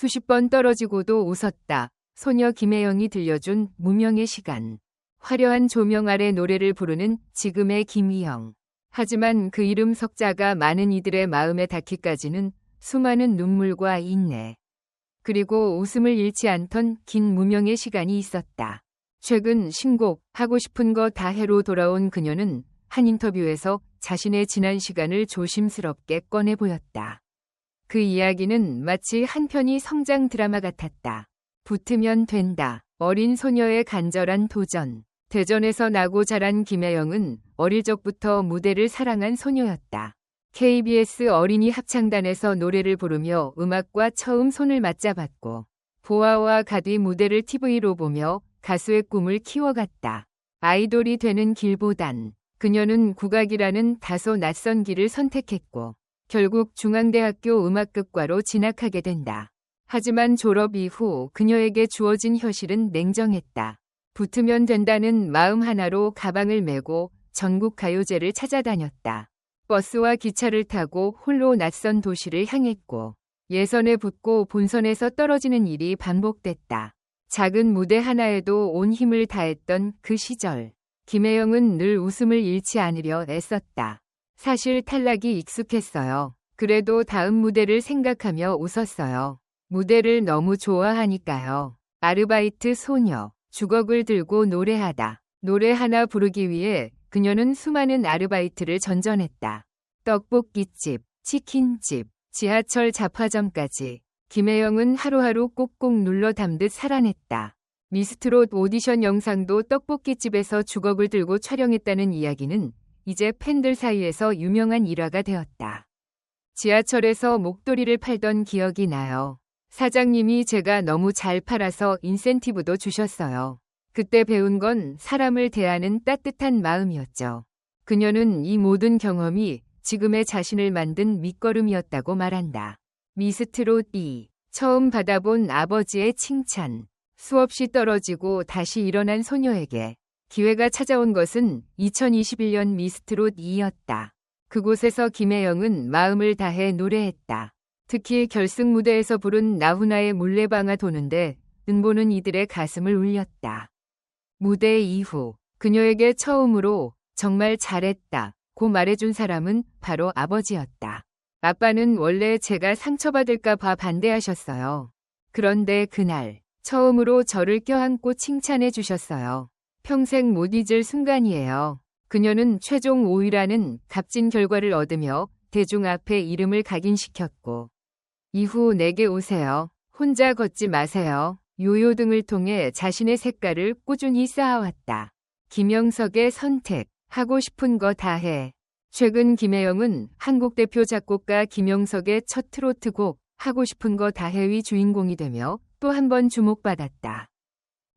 수십 번 떨어지고도 웃었다. 소녀 김혜영이 들려준 무명의 시간. 화려한 조명 아래 노래를 부르는 지금의 김희영. 하지만 그 이름 석자가 많은 이들의 마음에 닿기까지는 수많은 눈물과 인내. 그리고 웃음을 잃지 않던 긴 무명의 시간이 있었다. 최근 신곡 하고 싶은 거 다 해로 돌아온 그녀는 한 인터뷰에서 자신의 지난 시간을 조심스럽게 꺼내 보였다. 그 이야기는 마치 한 편의 성장 드라마 같았다. 붙으면 된다. 어린 소녀의 간절한 도전. 대전에서 나고 자란 김혜영은 어릴 적부터 무대를 사랑한 소녀였다. KBS 어린이 합창단에서 노래를 부르며 음악과 처음 손을 맞잡았고 보아와 가디 무대를 TV로 보며 가수의 꿈을 키워갔다. 아이돌이 되는 길보단 그녀는 국악이라는 다소 낯선 길을 선택했고 결국 중앙대학교 음악극과로 진학하게 된다. 하지만 졸업 이후 그녀에게 주어진 현실은 냉정했다. 붙으면 된다는 마음 하나로 가방을 메고 전국 가요제를 찾아다녔다. 버스와 기차를 타고 홀로 낯선 도시를 향했고 예선에 붙고 본선에서 떨어지는 일이 반복됐다. 작은 무대 하나에도 온 힘을 다했던 그 시절. 김혜영은 늘 웃음을 잃지 않으려 애썼다. 사실 탈락이 익숙했어요. 그래도 다음 무대를 생각하며 웃었어요. 무대를 너무 좋아하니까요. 아르바이트 소녀, 주걱을 들고 노래하다. 노래 하나 부르기 위해 그녀는 수많은 아르바이트를 전전했다. 떡볶이집, 치킨집, 지하철 잡화점까지 김혜영은 하루하루 꼭꼭 눌러 담듯 살아냈다. 미스트롯 오디션 영상도 떡볶이집에서 주걱을 들고 촬영했다는 이야기는 이제 팬들 사이에서 유명한 일화가 되었다. 지하철에서 목도리를 팔던 기억이 나요. 사장님이 제가 너무 잘 팔아서 인센티브도 주셨어요. 그때 배운 건 사람을 대하는 따뜻한 마음이었죠. 그녀는 이 모든 경험이 지금의 자신을 만든 밑거름이었다고 말한다. 미스트롯 2. 처음 받아본 아버지의 칭찬. 수없이 떨어지고 다시 일어난 소녀에게 기회가 찾아온 것은 2021년 미스트롯 2였다. 그곳에서 김혜영은 마음을 다해 노래했다. 특히 결승 무대에서 부른 나훈아의 물레방아 도는데 은보는 이들의 가슴을 울렸다. 무대 이후 그녀에게 처음으로 정말 잘했다 고 말해준 사람은 바로 아버지였다. 아빠는 원래 제가 상처받을까 봐 반대하셨어요. 그런데 그날 처음으로 저를 껴안고 칭찬해 주셨어요. 평생 못 잊을 순간이에요. 그녀는 최종 5위라는 값진 결과를 얻으며 대중 앞에 이름을 각인시켰고 이후 내게 오세요. 혼자 걷지 마세요. 요요 등을 통해 자신의 색깔을 꾸준히 쌓아왔다. 김영석의 선택, 하고 싶은 거 다 해. 최근 김혜영은 한국 대표 작곡가 김영석의 첫 트로트곡 하고 싶은 거 다 해위 주인공이 되며 또 한 번 주목받았다.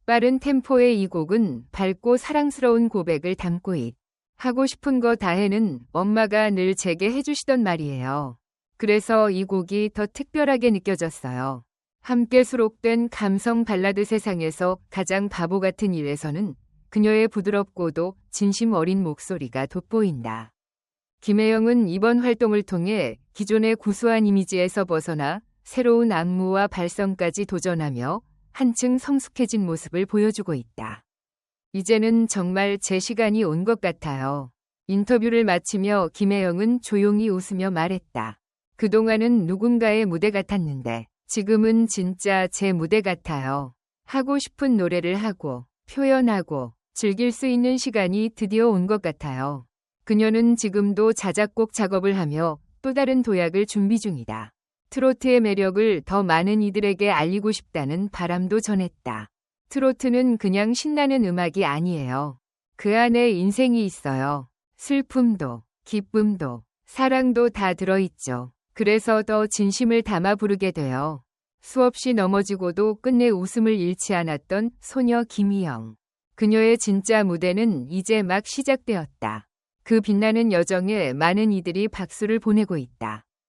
빠른 템포의 이 곡은 밝고 사랑스러운 고백을 담고 있. 하고 싶은 거 다 해는 엄마가 늘 제게 해주시던 말이에요. 그래서 이 곡이 더 특별하게 느껴졌어요. 함께 수록된 감성 발라드 세상에서 가장 바보 같은 일에서는 그녀의 부드럽고도 진심 어린 목소리가 돋보인다. 김혜영은 이번 활동을 통해 기존의 구수한 이미지에서 벗어나 새로운 안무와 발성까지 도전하며 한층 성숙해진 모습을 보여주고 있다. 이제는 정말 제 시간이 온 것 같아요. 인터뷰를 마치며 김혜영은 조용히 웃으며 말했다. 그동안은 누군가의 무대 같았는데 지금은 진짜 제 무대 같아요. 하고 싶은 노래를 하고 표현하고 즐길 수 있는 시간이 드디어 온 것 같아요. 그녀는 지금도 자작곡 작업을 하며 또 다른 도약을 준비 중이다. 트로트의 매력을 더 많은 이들에게 알리고 싶다는 바람도 전했다. 트로트는 그냥 신나는 음악이 아니에요. 그 안에 인생이 있어요. 슬픔도, 기쁨도, 사랑도 다 들어있죠. 그래서 더 진심을 담아 부르게 돼요. 수없이 넘어지고도 끝내 웃음을 잃지 않았던 소녀 김희영. 그녀의 진짜 무대는 이제 막 시작되었다. 그 빛나는 여정에 많은 이들이 박수를 보내고 있다.